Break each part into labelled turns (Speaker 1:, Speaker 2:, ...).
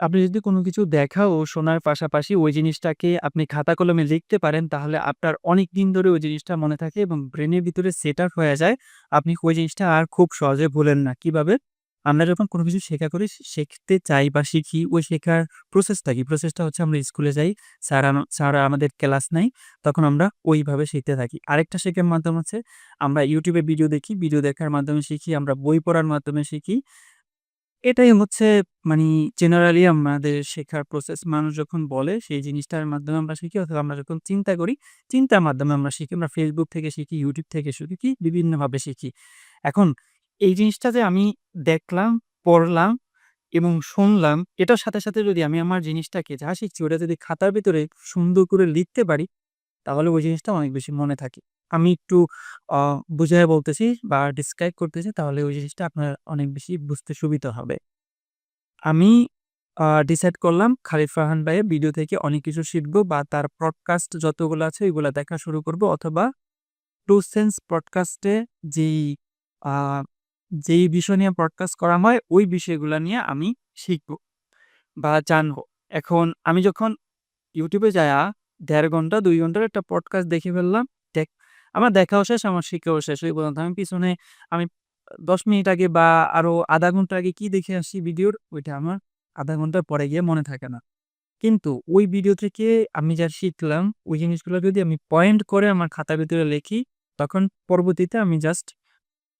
Speaker 1: আপনি যদি কোনো কিছু দেখা ও শোনার পাশাপাশি ওই জিনিসটাকে আপনি খাতা কলমে লিখতে পারেন, তাহলে আপনার অনেক দিন ধরে ওই জিনিসটা মনে থাকে এবং ব্রেনের ভিতরে সেট আপ হয়ে যায়। আপনি ওই জিনিসটা আর খুব সহজে ভুলেন না। কীভাবে? আমরা যখন কোনো কিছু শেখা করি, শিখতে চাই বা শিখি, ওই শেখার প্রসেসটা কি? প্রসেসটা হচ্ছে আমরা স্কুলে যাই, স্যার স্যার আমাদের ক্লাস নাই তখন আমরা ওইভাবে শিখতে থাকি। আরেকটা শেখার মাধ্যম হচ্ছে আমরা ইউটিউবে ভিডিও দেখি, ভিডিও দেখার মাধ্যমে শিখি, আমরা বই পড়ার মাধ্যমে শিখি। এটাই হচ্ছে মানে জেনারেলি আমাদের শেখার প্রসেস। মানুষ যখন বলে সেই জিনিসটার মাধ্যমে আমরা শিখি অথবা আমরা যখন চিন্তা করি, চিন্তার মাধ্যমে আমরা শিখি। আমরা Facebook থেকে শিখি, YouTube থেকে শিখি, বিভিন্নভাবে শিখি। এখন এই জিনিসটা যে আমি দেখলাম, পড়লাম এবং শুনলাম, এটার সাথে, সাথে যদি আমি আমার জিনিসটাকে যা শিখছি ওটা যদি খাতার ভিতরে সুন্দর করে লিখতে পারি, তাহলে ওই জিনিসটা অনেক বেশি মনে থাকে। আমি একটু, আ বুঝাইয়া বলতেছি বা ডিসক্রাইব করতেছি, তাহলে ওই জিনিসটা আপনার অনেক বেশি বুঝতে সুবিধা হবে। আমি ডিসাইড করলাম খালিদ ফারহান ভাইয়ের ভিডিও থেকে অনেক কিছু শিখব বা তার পডকাস্ট যতগুলো আছে ওইগুলো দেখা শুরু করব অথবা টু সেন্স পডকাস্টে যেই যেই বিষয় নিয়ে পডকাস্ট করা হয় ওই বিষয়গুলা নিয়ে আমি শিখব বা জানব। এখন আমি যখন ইউটিউবে যায়া ১.৫ ঘণ্টা, দুই ঘণ্টার একটা পডকাস্ট দেখে ফেললাম। আমার দেখাও শেষ, আমার শিক্ষাও শেষ। ওই পর্যন্ত আমি পিছনে আমি ১০ মিনিট আগে বা আরও আধা ঘণ্টা আগে কি দেখে আসছি ভিডিওর ওইটা আমার আধা ঘণ্টা পরে গিয়ে মনে থাকে না। কিন্তু ওই ভিডিও থেকে আমি যা শিখলাম ওই জিনিসগুলো যদি আমি পয়েন্ট করে আমার খাতার ভিতরে লিখি, তখন পরবর্তীতে আমি জাস্ট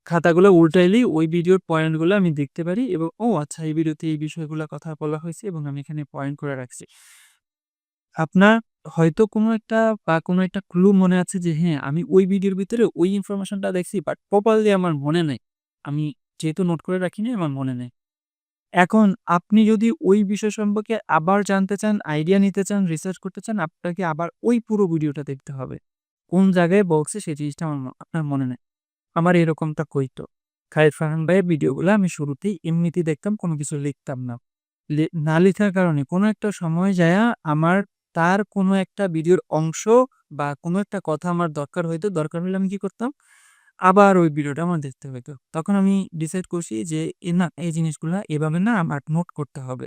Speaker 1: খাতাগুলো উল্টাইলেই ওই ভিডিওর পয়েন্টগুলো আমি দেখতে পারি এবং ও আচ্ছা এই ভিডিওতে এই বিষয়গুলো কথা বলা হয়েছে এবং আমি এখানে পয়েন্ট করে রাখছি। আপনার হয়তো কোনো একটা বা কোনো একটা ক্লু মনে আছে যে হ্যাঁ, আমি ওই ভিডিওর ভিতরে ওই ইনফরমেশনটা দেখছি বাট প্রপারলি আমার মনে নেই আমি যেহেতু নোট করে রাখিনি আমার মনে নেই। এখন আপনি যদি ওই বিষয় সম্পর্কে আবার জানতে চান, আইডিয়া নিতে চান, রিসার্চ করতে চান, আপনাকে আবার ওই পুরো ভিডিওটা দেখতে হবে। কোন জায়গায় বক্সে সেই জিনিসটা আমার আপনার মনে নেই আমার এরকমটা হইতো। খালিদ ফারহান ভাইয়ের ভিডিওগুলো আমি শুরুতেই এমনিতেই দেখতাম, কোনো কিছু লিখতাম না। না লিখার কারণে কোনো একটা সময় যায়া আমার তার কোনো একটা ভিডিওর অংশ বা কোনো একটা কথা আমার দরকার হইতো। দরকার হলে আমি কি করতাম? আবার ওই ভিডিওটা আমার দেখতে হইতো। তখন আমি ডিসাইড করছি যে এ না এই জিনিসগুলা এভাবে না আমার নোট করতে হবে।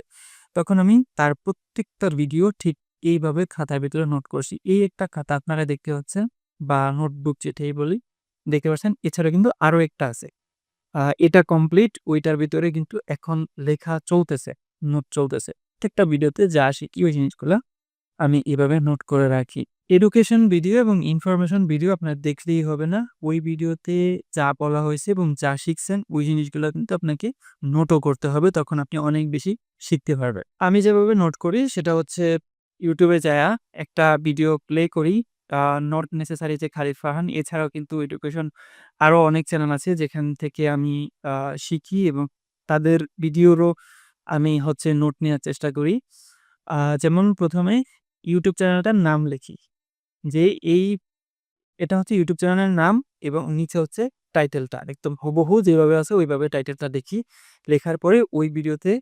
Speaker 1: তখন আমি তার প্রত্যেকটার ভিডিও ঠিক এইভাবে খাতার ভিতরে নোট করছি। এই একটা খাতা আপনারা দেখতে পাচ্ছেন বা নোটবুক যেটাই বলি, দেখতে পাচ্ছেন। এছাড়া কিন্তু আরও একটা আছে। এটা কমপ্লিট ওইটার ভিতরে কিন্তু এখন লেখা চলতেছে, নোট চলতেছে। প্রত্যেকটা ভিডিওতে যা আসে কি ওই জিনিসগুলা আমি এভাবে নোট করে রাখি। এডুকেশন ভিডিও এবং ইনফরমেশন ভিডিও আপনার দেখলেই হবে না। ওই ভিডিওতে যা বলা হয়েছে এবং যা শিখছেন, ওই জিনিসগুলো কিন্তু আপনাকে নোটও করতে হবে। তখন আপনি অনেক বেশি শিখতে পারবেন। আমি যেভাবে নোট করি, সেটা হচ্ছে ইউটিউবে যায়া একটা ভিডিও প্লে করি। নট নেসেসারি যে খালিদ ফারহান, এছাড়াও কিন্তু এডুকেশন আরও অনেক চ্যানেল আছে, যেখান থেকে আমি শিখি এবং তাদের ভিডিওরও আমি হচ্ছে নোট নেওয়ার চেষ্টা করি। যেমন ১ম YouTube চ্যানেলটার নাম লিখি। যে এই এটা হচ্ছে ইউটিউব চ্যানেলের নাম এবং নিচে হচ্ছে টাইটেলটা একদম হুবহু যেভাবে আছে ওইভাবে টাইটেলটা দেখি লেখার পরে ওই ভিডিওতে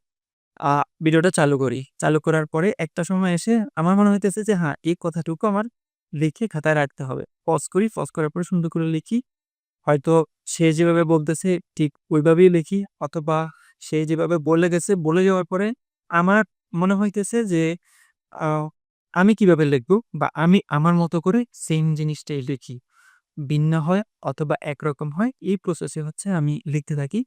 Speaker 1: ভিডিওটা চালু করি। চালু করার পরে একটা সময় এসে আমার মনে হইতেছে যে হ্যাঁ, এই কথাটুকু আমার লিখে খাতায় রাখতে হবে। পজ করি, পজ করার পরে সুন্দর করে লিখি। হয়তো সে যেভাবে বলতেছে ঠিক ওইভাবেই লিখি অথবা সে যেভাবে বলে গেছে, বলে যাওয়ার পরে আমার মনে হইতেছে যে আমি কীভাবে লিখব বা আমি আমার মতো করে সেম জিনিসটাই লিখি। ভিন্ন হয় অথবা একরকম হয় এই প্রসেসে হচ্ছে আমি লিখতে থাকি।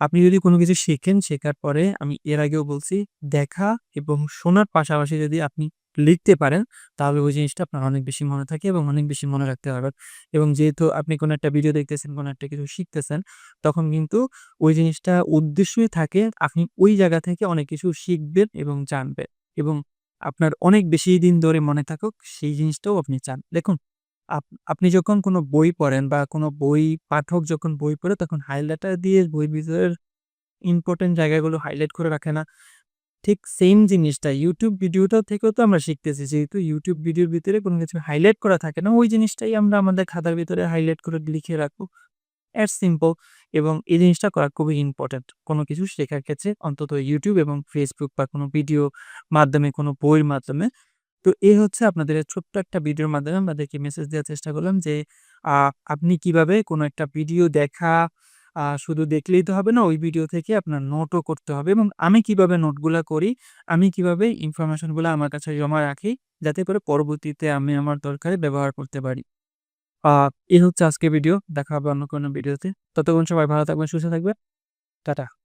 Speaker 1: আপনি যদি কোনো কিছু শেখেন, শেখার পরে আমি এর আগেও বলছি দেখা এবং শোনার পাশাপাশি যদি আপনি লিখতে পারেন, তাহলে ওই জিনিসটা আপনার অনেক বেশি মনে থাকে এবং অনেক বেশি মনে রাখতে পারবেন। এবং যেহেতু আপনি কোনো একটা ভিডিও দেখতেছেন, কোনো একটা কিছু শিখতেছেন, তখন কিন্তু ওই জিনিসটা উদ্দেশ্যই থাকে আপনি ওই জায়গা থেকে অনেক কিছু শিখবেন এবং জানবেন এবং আপনার অনেক বেশি দিন ধরে মনে থাকুক সেই জিনিসটাও আপনি চান। দেখুন আপ আপনি যখন কোনো বই পড়েন বা কোনো বই পাঠক যখন বই পড়ে তখন হাইলাইটার দিয়ে বইয়ের ভিতরের ইম্পর্টেন্ট জায়গাগুলো হাইলাইট করে রাখে না? ঠিক সেম জিনিসটা ইউটিউব ভিডিওটা থেকেও তো আমরা শিখতেছি। যেহেতু ইউটিউব ভিডিওর ভিতরে কোনো কিছু হাইলাইট করা থাকে না, ওই জিনিসটাই আমরা আমাদের খাতার ভিতরে হাইলাইট করে লিখে রাখব। অ্যাট সিম্পল এবং এই জিনিসটা করা খুবই ইম্পর্ট্যান্ট কোনো কিছু শেখার ক্ষেত্রে অন্তত ইউটিউব এবং ফেসবুক বা কোনো ভিডিও মাধ্যমে, কোনো বইয়ের মাধ্যমে। তো এই হচ্ছে আপনাদের ছোট্ট একটা ভিডিওর মাধ্যমে আপনাদেরকে মেসেজ দেওয়ার চেষ্টা করলাম যে আপনি কীভাবে কোনো একটা ভিডিও দেখা শুধু দেখলেই তো হবে না, ওই ভিডিও থেকে আপনার নোটও করতে হবে এবং আমি কীভাবে নোটগুলা করি, আমি কীভাবে ইনফরমেশনগুলো আমার কাছে জমা রাখি, যাতে করে পরবর্তীতে আমি আমার দরকারে ব্যবহার করতে পারি। এই হচ্ছে আজকে ভিডিও দেখা হবে অন্য কোনো ভিডিওতে ততক্ষণ সবাই ভালো থাকবেন, সুস্থ থাকবেন। টাটা।